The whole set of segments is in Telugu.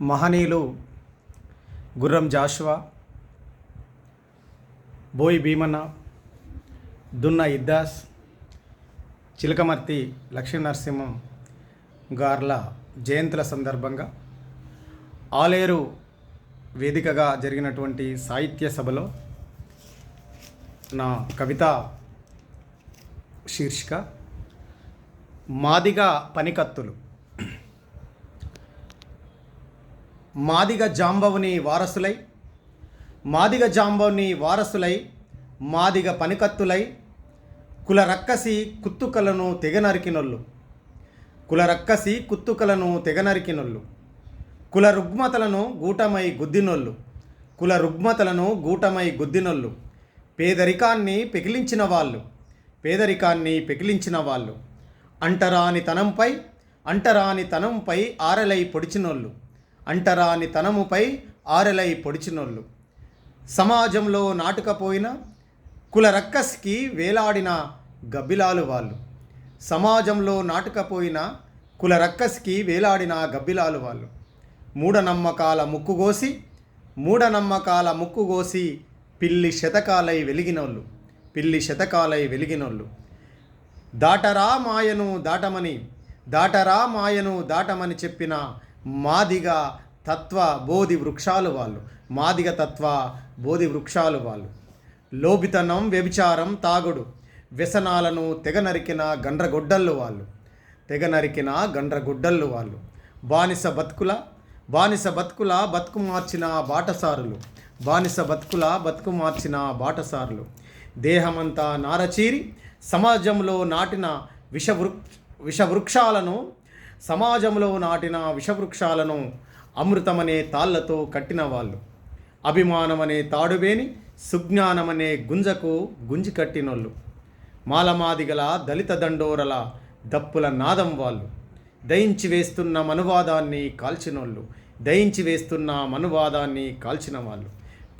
మహనీయులు గుర్రం జాషువా బోయి భీమన్న దున్న ఇద్దాస్ చిలకమర్తి లక్ష్మీ నరసింహం గార్ల జయంతుల సందర్భంగా ఆలేరు వేదికగా జరిగినటువంటి సాహిత్య సభలో నా కవిత శీర్షిక మాదిగా పనికత్తులు. మాదిగ జాంబవుని వారసులై మాదిగ జాంబవుని వారసులై మాదిగ పనికత్తులై కుల రక్కసి కుత్తుకలను తెగనరికినొల్లు. కుల రక్కసి కుత్తుకలను తెగనరికినొల్లు. కుల రుగ్మతలను గూటమై గుద్దినొల్లు. కుల రుగ్మతలను గూటమై గుద్దినొల్లు. పేదరికాన్ని పెకిలించిన వాళ్ళు పేదరికాన్ని పెకిలించిన వాళ్ళు. అంటరాని తనంపై అంటరాని తనంపై ఆరలై పొడిచినోళ్ళు అంటరాని తనముపై ఆరెలై పొడిచినోళ్ళు. సమాజంలో నాటుకపోయిన కుల రక్కస్కి వేలాడిన గబ్బిలాలు వాళ్ళు. సమాజంలో నాటుకపోయిన కుల రక్కస్కి వేలాడిన గబ్బిలాలు వాళ్ళు. మూఢనమ్మకాల ముక్కుగోసి మూఢనమ్మకాల ముక్కుగోసి పిల్లి శతకాలై వెలిగినోళ్ళు. పిల్లి శతకాలై వెలిగినోళ్ళు. దాటరా మాయను దాటమని దాటరా మాయను దాటమని చెప్పిన మాదిగ తత్వ బోధి వృక్షాలు వాళ్ళు. మాదిగ తత్వ బోధి వృక్షాలు వాళ్ళు. లోబితనం వ్యభిచారం తాగుడు. వ్యసనాలను తెగ నరికిన గండ్రగొడ్డళ్ళు వాళ్ళు. తెగ నరికిన గండ్రగొడ్డళ్ళు వాళ్ళు. బానిస బతుకుల బానిస బతుకుల బతుకు మార్చిన బాటసారులు. బానిస బతుకుల బతుకు మార్చిన బాటసారులు. దేహమంతా నారచీరి సమాజంలో నాటిన విషవృ విషవృక్షాలను సమాజంలో నాటిన విషవృక్షాలను అమృతమనే తాళ్ళతో కట్టిన వాళ్ళు. అభిమానమనే తాడువేని సుజ్ఞానమనే గుంజకు గుంజి కట్టినోళ్ళు. మాలమాదిగల దళిత దండోరల దప్పుల నాదం వాళ్ళు. దయించి వేస్తున్న మనువాదాన్ని కాల్చినోళ్ళు. దయించి వేస్తున్న మనువాదాన్ని కాల్చిన వాళ్ళు.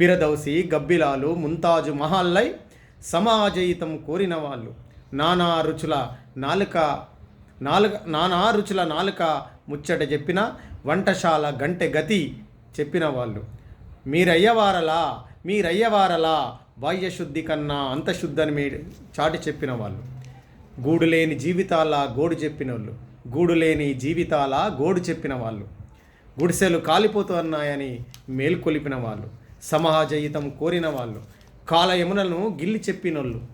పిరదౌసి గబ్బిలాలు ముంతాజు మహాల్లై సమాజయితం కోరిన వాళ్ళు. నానా రుచుల నాలుక నాలుక నానా రుచుల నాలుక ముచ్చట చెప్పిన వంటశాల గంటె గతి చెప్పిన వాళ్ళు. మీరయ్యవారలా మీరయ్యవారలా బాహ్యశుద్ధి కన్నా అంతశుద్ధని మీ చాటి చెప్పిన వాళ్ళు. గూడు లేని జీవితాల గోడు చెప్పిన వాళ్ళు గూడు లేని జీవితాల గోడు చెప్పిన వాళ్ళు. గుడిసెలు కాలిపోతున్నాయని మేల్కొలిపిన వాళ్ళు. సమాజయితం కోరిన వాళ్ళు. కాలయమునలను గిల్లి చెప్పినోళ్ళు.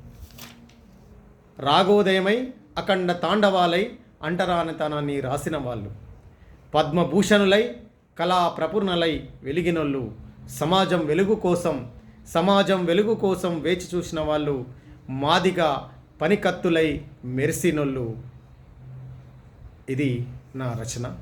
రాగోదయమై అఖండ తాండవాలై అంటరానితనాన్ని రాసిన వాళ్ళు. పద్మభూషణులై కళా ప్రపూర్ణలై వెలిగినోళ్ళు. సమాజం వెలుగు కోసం సమాజం వెలుగు కోసం వేచి చూసిన వాళ్ళు మాదిగా పనికత్తులై మెరిసినోళ్ళు. ఇది నా రచన.